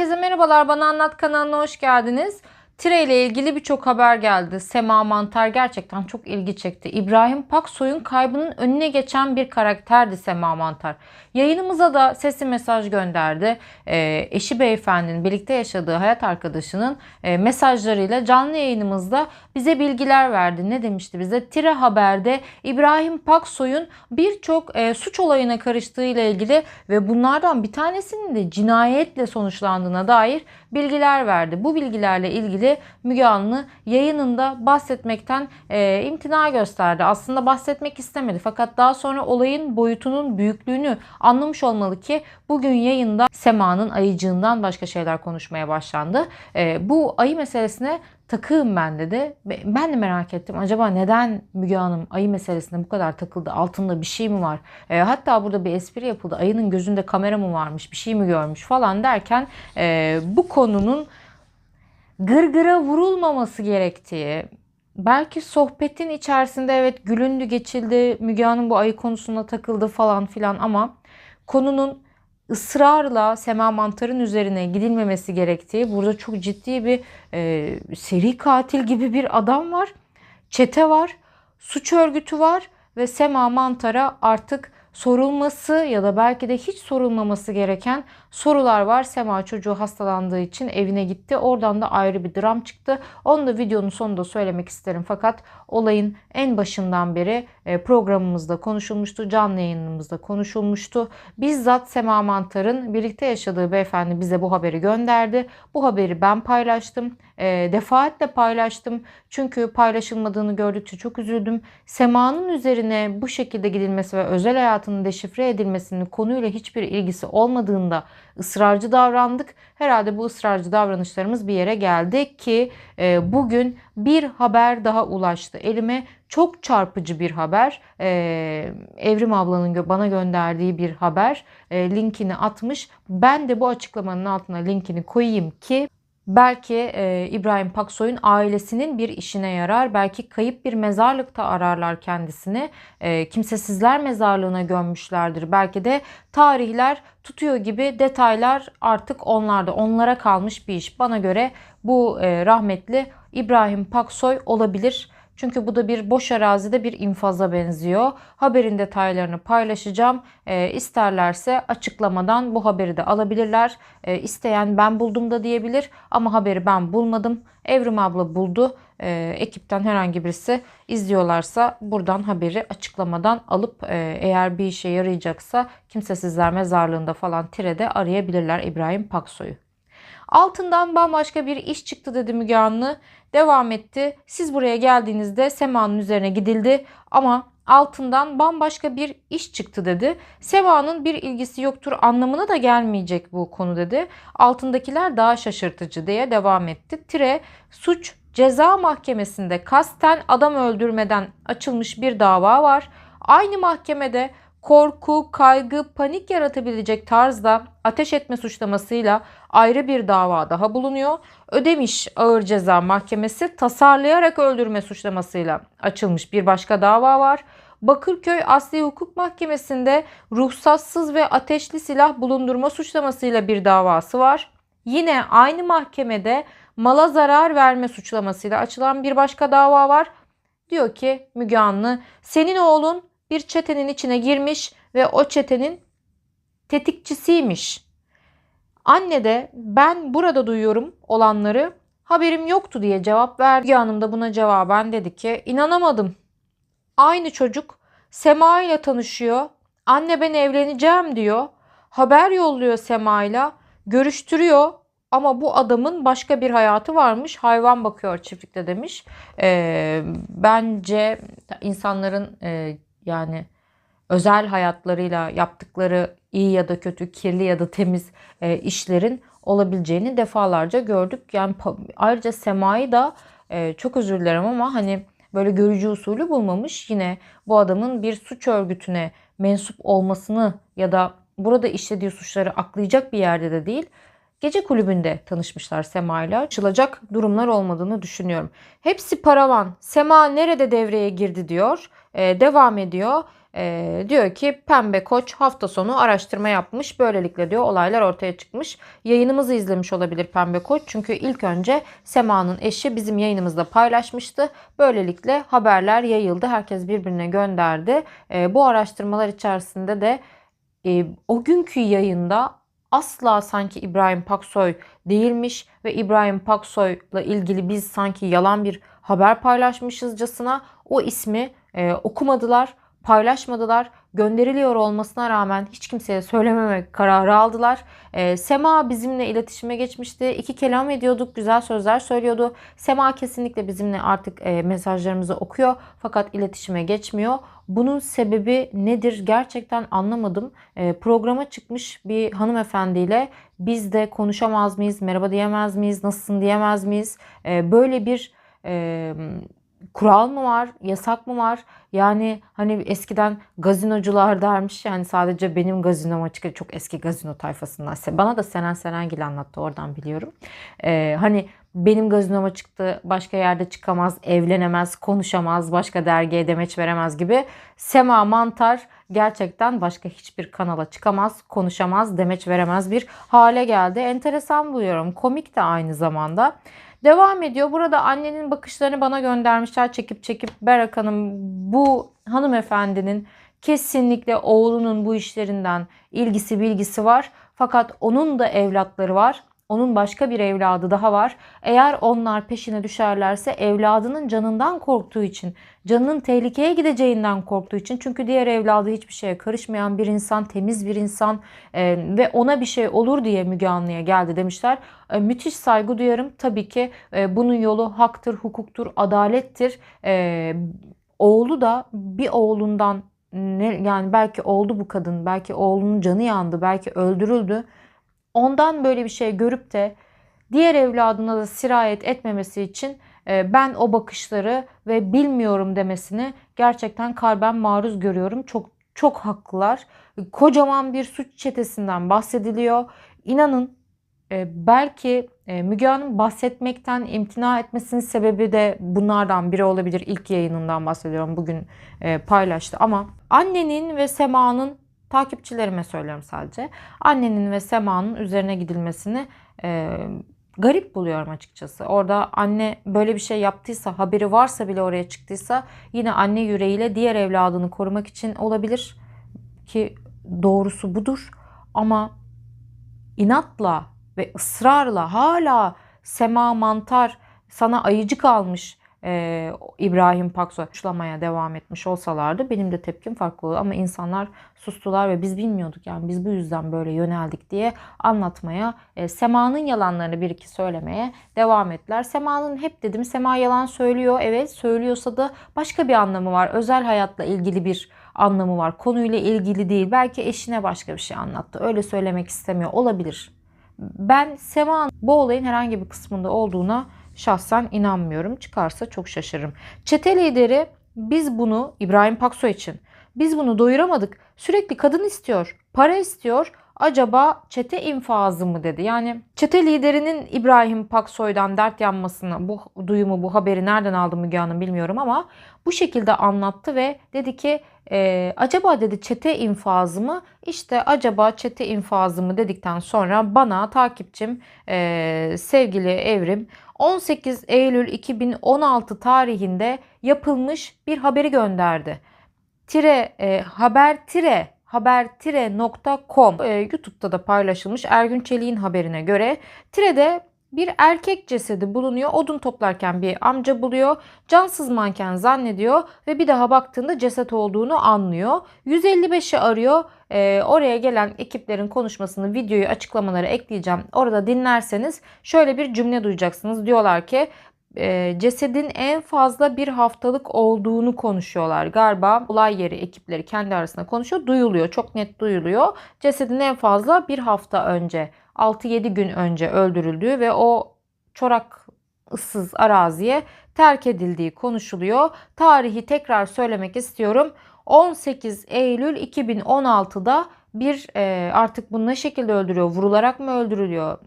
Herkese merhabalar. Bana Anlat kanalına hoş geldiniz. Tire ile ilgili birçok haber geldi. Sema Mantar gerçekten çok ilgi çekti. İbrahim Paksoy'un kaybının önüne geçen bir karakterdi Sema Mantar. Yayınımıza da sesli mesaj gönderdi. Ee, eşi beyefendinin birlikte yaşadığı hayat arkadaşının e, mesajlarıyla canlı yayınımızda bize bilgiler verdi. Ne demişti bize? Tire Haber'de İbrahim Paksoy'un birçok e, suç olayına karıştığı ile ilgili ve bunlardan bir tanesinin de cinayetle sonuçlandığına dair bilgiler verdi. Bu bilgilerle ilgili Müge Anlı yayınında bahsetmekten e, imtina gösterdi. Aslında bahsetmek istemedi fakat daha sonra olayın boyutunun büyüklüğünü anlamış olmalı ki bugün yayında Sema'nın ayıcığından başka şeyler konuşmaya başlandı. E, bu ayı meselesine takığım ben dedi. Ben de merak ettim. Acaba neden Müge Hanım ayı meselesine bu kadar takıldı? Altında bir şey mi var? E, hatta burada bir espri yapıldı. Ayının gözünde kamera mı varmış? Bir şey mi görmüş falan derken e, bu konunun gırgıra vurulmaması gerektiği, belki sohbetin içerisinde evet gülündü geçildi, Müge Hanım bu ayı konusuna takıldı falan filan ama konunun ısrarla Sema Mantar'ın üzerine gidilmemesi gerektiği, burada çok ciddi bir e, seri katil gibi bir adam var, çete var, suç örgütü var ve Sema Mantar'a artık sorulması ya da belki de hiç sorulmaması gereken sorular var. Sema çocuğu hastalandığı için evine gitti. Oradan da ayrı bir dram çıktı. Onu da videonun sonunda söylemek isterim. Fakat olayın en başından beri e, programımızda konuşulmuştu. Canlı yayınımızda konuşulmuştu. Bizzat Sema Mantar'ın birlikte yaşadığı beyefendi bize bu haberi gönderdi. Bu haberi ben paylaştım. E, defaatle paylaştım. Çünkü paylaşılmadığını gördükçe çok üzüldüm. Sema'nın üzerine bu şekilde gidilmesi ve özel hayatının deşifre edilmesinin konuyla hiçbir ilgisi olmadığında ısrarcı davrandık. Herhalde bu ısrarcı davranışlarımız bir yere geldi ki e, bugün bir haber daha ulaştı. Elime çok çarpıcı bir haber. E, Evrim ablanın bana gönderdiği bir haber. E, linkini atmış. Ben de bu açıklamanın altına linkini koyayım ki Belki e, İbrahim Paksoy'un ailesinin bir işine yarar. Belki kayıp bir mezarlıkta ararlar kendisini. E, kimsesizler mezarlığına gömmüşlerdir. Belki de tarihler tutuyor gibi detaylar artık onlarda. Onlara kalmış bir iş. Bana göre bu e, rahmetli İbrahim Paksoy olabilir. Çünkü bu da bir boş arazide bir infaza benziyor. Haberin detaylarını paylaşacağım. E, isterlerse açıklamadan bu haberi de alabilirler. E, isteyen ben buldum da diyebilir ama haberi ben bulmadım. Evrim abla buldu. E, ekipten herhangi birisi izliyorlarsa buradan haberi açıklamadan alıp e, eğer bir işe yarayacaksa kimsesizler mezarlığında falan tirede arayabilirler İbrahim Paksoy'u. Altından bambaşka bir iş çıktı dedi Müge Anlı. Devam etti. Siz buraya geldiğinizde Sema'nın üzerine gidildi ama altından bambaşka bir iş çıktı dedi. Sema'nın bir ilgisi yoktur anlamına da gelmeyecek bu konu dedi. Altındakiler daha şaşırtıcı diye devam etti. Tire suç ceza mahkemesinde kasten adam öldürmeden açılmış bir dava var. Aynı mahkemede korku, kaygı, panik yaratabilecek tarzda ateş etme suçlamasıyla ayrı bir dava daha bulunuyor. Ödemiş Ağır Ceza Mahkemesi tasarlayarak öldürme suçlamasıyla açılmış bir başka dava var. Bakırköy Asli Hukuk Mahkemesi'nde ruhsatsız ve ateşli silah bulundurma suçlamasıyla bir davası var. Yine aynı mahkemede mala zarar verme suçlamasıyla açılan bir başka dava var. Diyor ki Müge Anlı senin oğlun bir çetenin içine girmiş ve o çetenin tetikçisiymiş. Anne de ben burada duyuyorum olanları haberim yoktu diye cevap verdi. Hanım da buna cevaben dedi ki inanamadım. Aynı çocuk Sema ile tanışıyor. Anne ben evleneceğim diyor. Haber yolluyor Sema ile. Görüştürüyor. Ama bu adamın başka bir hayatı varmış. Hayvan bakıyor çiftlikte demiş. Ee, bence insanların e, yani özel hayatlarıyla yaptıkları iyi ya da kötü, kirli ya da temiz e, işlerin olabileceğini defalarca gördük. Yani ayrıca Sema'yı da e, çok özür dilerim ama hani böyle görücü usulü bulmamış. Yine bu adamın bir suç örgütüne mensup olmasını ya da burada işlediği suçları aklayacak bir yerde de değil. Gece kulübünde tanışmışlar Sema ile. Açılacak durumlar olmadığını düşünüyorum. Hepsi paravan. Sema nerede devreye girdi diyor. Ee, devam ediyor. e, diyor ki Pembe Koç hafta sonu araştırma yapmış. Böylelikle diyor olaylar ortaya çıkmış. Yayınımızı izlemiş olabilir Pembe Koç. Çünkü ilk önce Sema'nın eşi bizim yayınımızda paylaşmıştı. Böylelikle haberler yayıldı. Herkes birbirine gönderdi. E, bu araştırmalar içerisinde de e, o günkü yayında asla sanki İbrahim Paksoy değilmiş ve İbrahim Paksoy'la ilgili biz sanki yalan bir haber paylaşmışızcasına o ismi e, okumadılar, paylaşmadılar. Gönderiliyor olmasına rağmen hiç kimseye söylememek kararı aldılar. E, Sema bizimle iletişime geçmişti. İki kelam ediyorduk, güzel sözler söylüyordu. Sema kesinlikle bizimle artık e, mesajlarımızı okuyor fakat iletişime geçmiyor. Bunun sebebi nedir gerçekten anlamadım. E, programa çıkmış bir hanımefendiyle biz de konuşamaz mıyız, merhaba diyemez miyiz, nasılsın diyemez miyiz? E, böyle bir e, kural mı var, yasak mı var? Yani hani eskiden gazinocular dermiş yani sadece benim gazinom açık çok eski gazino tayfasından. Bana da Senen Serengil anlattı oradan biliyorum. Ee, hani benim gazinoma çıktı başka yerde çıkamaz, evlenemez, konuşamaz, başka dergiye demeç veremez gibi. Sema Mantar gerçekten başka hiçbir kanala çıkamaz, konuşamaz, demeç veremez bir hale geldi. Enteresan buluyorum. Komik de aynı zamanda. Devam ediyor. Burada annenin bakışlarını bana göndermişler çekip çekip Berak Hanım bu hanımefendinin kesinlikle oğlunun bu işlerinden ilgisi bilgisi var. Fakat onun da evlatları var. Onun başka bir evladı daha var. Eğer onlar peşine düşerlerse evladının canından korktuğu için, canının tehlikeye gideceğinden korktuğu için çünkü diğer evladı hiçbir şeye karışmayan bir insan, temiz bir insan e, ve ona bir şey olur diye Müge Anlı'ya geldi demişler. E, müthiş saygı duyarım. Tabii ki e, bunun yolu haktır, hukuktur, adalettir. E, oğlu da bir oğlundan ne, yani belki oldu bu kadın, belki oğlunun canı yandı, belki öldürüldü ondan böyle bir şey görüp de diğer evladına da sirayet etmemesi için e, ben o bakışları ve bilmiyorum demesini gerçekten kalben maruz görüyorum. Çok çok haklılar. Kocaman bir suç çetesinden bahsediliyor. İnanın e, belki e, Müge Hanım bahsetmekten imtina etmesinin sebebi de bunlardan biri olabilir. İlk yayınından bahsediyorum. Bugün paylaştı ama annenin ve Sema'nın takipçilerime söylüyorum sadece. Annenin ve Sema'nın üzerine gidilmesini e, garip buluyorum açıkçası. Orada anne böyle bir şey yaptıysa, haberi varsa bile oraya çıktıysa yine anne yüreğiyle diğer evladını korumak için olabilir ki doğrusu budur. Ama inatla ve ısrarla hala Sema Mantar sana ayıcık almış e, İbrahim Paksoy suçlamaya devam etmiş olsalardı benim de tepkim farklı olurdu. Ama insanlar sustular ve biz bilmiyorduk yani biz bu yüzden böyle yöneldik diye anlatmaya, e, Sema'nın yalanlarını bir iki söylemeye devam ettiler. Sema'nın hep dedim Sema yalan söylüyor. Evet söylüyorsa da başka bir anlamı var. Özel hayatla ilgili bir anlamı var. Konuyla ilgili değil. Belki eşine başka bir şey anlattı. Öyle söylemek istemiyor olabilir. Ben Sema'nın bu olayın herhangi bir kısmında olduğuna şahsen inanmıyorum. Çıkarsa çok şaşırırım. Çete lideri biz bunu İbrahim Paksoy için biz bunu doyuramadık. Sürekli kadın istiyor, para istiyor. Acaba çete infazı mı dedi. Yani çete liderinin İbrahim Paksoy'dan dert yanmasını, bu duyumu, bu haberi nereden aldı Müge Hanım bilmiyorum ama bu şekilde anlattı ve dedi ki e, acaba dedi çete infazı mı? İşte acaba çete infazı mı dedikten sonra bana takipçim e, sevgili Evrim 18 Eylül 2016 tarihinde yapılmış bir haberi gönderdi. Tire e, haber tire haber-tire.com e, YouTube'da da paylaşılmış Ergün Çelik'in haberine göre Tire'de bir erkek cesedi bulunuyor. Odun toplarken bir amca buluyor. Cansız manken zannediyor ve bir daha baktığında ceset olduğunu anlıyor. 155'i arıyor. Ee, oraya gelen ekiplerin konuşmasını, videoyu, açıklamaları ekleyeceğim. Orada dinlerseniz şöyle bir cümle duyacaksınız. Diyorlar ki e, cesedin en fazla bir haftalık olduğunu konuşuyorlar. Galiba olay yeri ekipleri kendi arasında konuşuyor. Duyuluyor. Çok net duyuluyor. Cesedin en fazla bir hafta önce 6-7 gün önce öldürüldüğü ve o çorak ıssız araziye terk edildiği konuşuluyor. Tarihi tekrar söylemek istiyorum. 18 Eylül 2016'da bir e, artık bu ne şekilde öldürüyor? Vurularak mı öldürülüyor?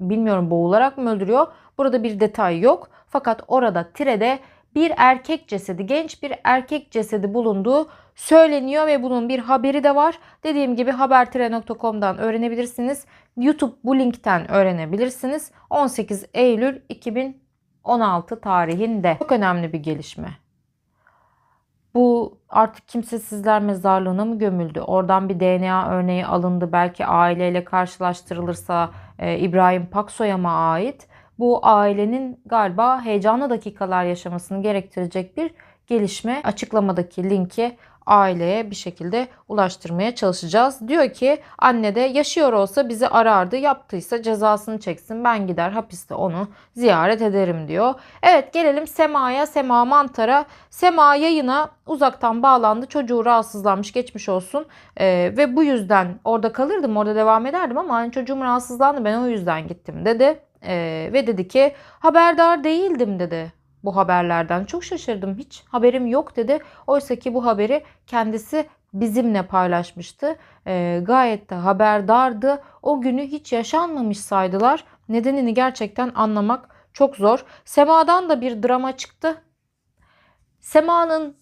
Bilmiyorum boğularak mı öldürüyor? Burada bir detay yok. Fakat orada tirede bir erkek cesedi, genç bir erkek cesedi bulunduğu söyleniyor ve bunun bir haberi de var. Dediğim gibi habertire.com'dan öğrenebilirsiniz. YouTube bu linkten öğrenebilirsiniz. 18 Eylül 2016 tarihinde. Çok önemli bir gelişme. Bu artık kimsesizler mezarlığına mı gömüldü? Oradan bir DNA örneği alındı. Belki aileyle karşılaştırılırsa e, İbrahim Paksoy'a mı ait? Bu ailenin galiba heyecanlı dakikalar yaşamasını gerektirecek bir gelişme. Açıklamadaki linki aileye bir şekilde ulaştırmaya çalışacağız. Diyor ki anne de yaşıyor olsa bizi arardı. Yaptıysa cezasını çeksin. Ben gider hapiste onu ziyaret ederim diyor. Evet gelelim Sema'ya, Sema Mantar'a. Sema yayına uzaktan bağlandı. Çocuğu rahatsızlanmış geçmiş olsun. Ee, ve bu yüzden orada kalırdım, orada devam ederdim ama hani çocuğum rahatsızlandı ben o yüzden gittim dedi. Ee, ve dedi ki haberdar değildim dedi bu haberlerden. Çok şaşırdım. Hiç haberim yok dedi. Oysa ki bu haberi kendisi bizimle paylaşmıştı. Ee, gayet de haberdardı. O günü hiç yaşanmamış saydılar. Nedenini gerçekten anlamak çok zor. Sema'dan da bir drama çıktı. Sema'nın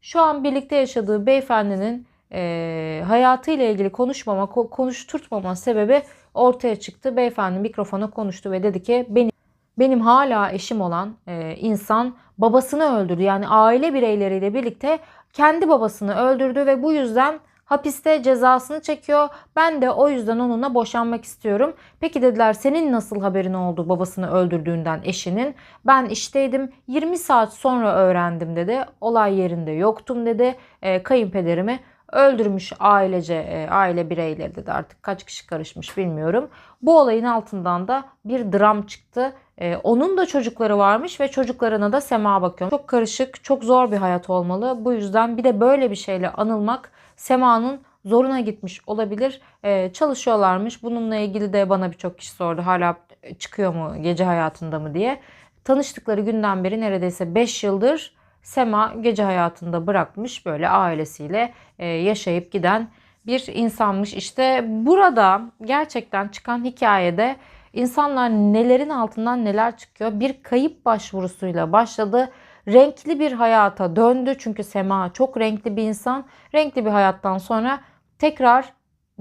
şu an birlikte yaşadığı beyefendinin e, hayatıyla ilgili konuşmama, ko- konuşturtmama sebebi ortaya çıktı. Beyefendi mikrofona konuştu ve dedi ki benim benim hala eşim olan e, insan babasını öldürdü. Yani aile bireyleriyle birlikte kendi babasını öldürdü ve bu yüzden hapiste cezasını çekiyor. Ben de o yüzden onunla boşanmak istiyorum. Peki dediler senin nasıl haberin oldu babasını öldürdüğünden eşinin? Ben işteydim 20 saat sonra öğrendim dedi. Olay yerinde yoktum dedi. E, kayınpederimi öldürmüş ailece e, aile bireyleri dedi artık kaç kişi karışmış bilmiyorum. Bu olayın altından da bir dram çıktı. E, onun da çocukları varmış ve çocuklarına da Sema bakıyor. Çok karışık, çok zor bir hayat olmalı. Bu yüzden bir de böyle bir şeyle anılmak Sema'nın zoruna gitmiş olabilir. E, çalışıyorlarmış. Bununla ilgili de bana birçok kişi sordu. Hala çıkıyor mu gece hayatında mı diye. Tanıştıkları günden beri neredeyse 5 yıldır Sema gece hayatında bırakmış böyle ailesiyle e, yaşayıp giden bir insanmış. İşte burada gerçekten çıkan hikayede insanlar nelerin altından neler çıkıyor. Bir kayıp başvurusuyla başladı. Renkli bir hayata döndü. Çünkü Sema çok renkli bir insan. Renkli bir hayattan sonra tekrar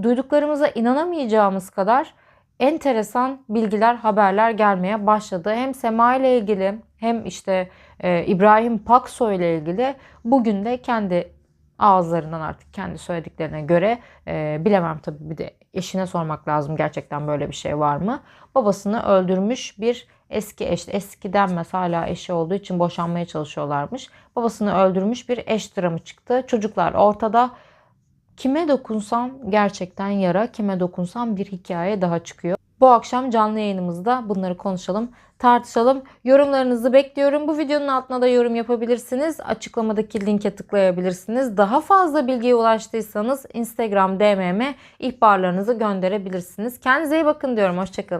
duyduklarımıza inanamayacağımız kadar enteresan bilgiler, haberler gelmeye başladı. Hem Sema ile ilgili hem işte e, İbrahim Paksoy ile ilgili bugün de kendi ağızlarından artık kendi söylediklerine göre e, bilemem tabii bir de eşine sormak lazım gerçekten böyle bir şey var mı? Babasını öldürmüş bir eski eş, eski denmez hala eşi olduğu için boşanmaya çalışıyorlarmış. Babasını öldürmüş bir eş dramı çıktı. Çocuklar ortada. Kime dokunsam gerçekten yara, kime dokunsam bir hikaye daha çıkıyor. Bu akşam canlı yayınımızda bunları konuşalım, tartışalım. Yorumlarınızı bekliyorum. Bu videonun altına da yorum yapabilirsiniz. Açıklamadaki linke tıklayabilirsiniz. Daha fazla bilgiye ulaştıysanız Instagram DM'me ihbarlarınızı gönderebilirsiniz. Kendinize iyi bakın diyorum. Hoşçakalın.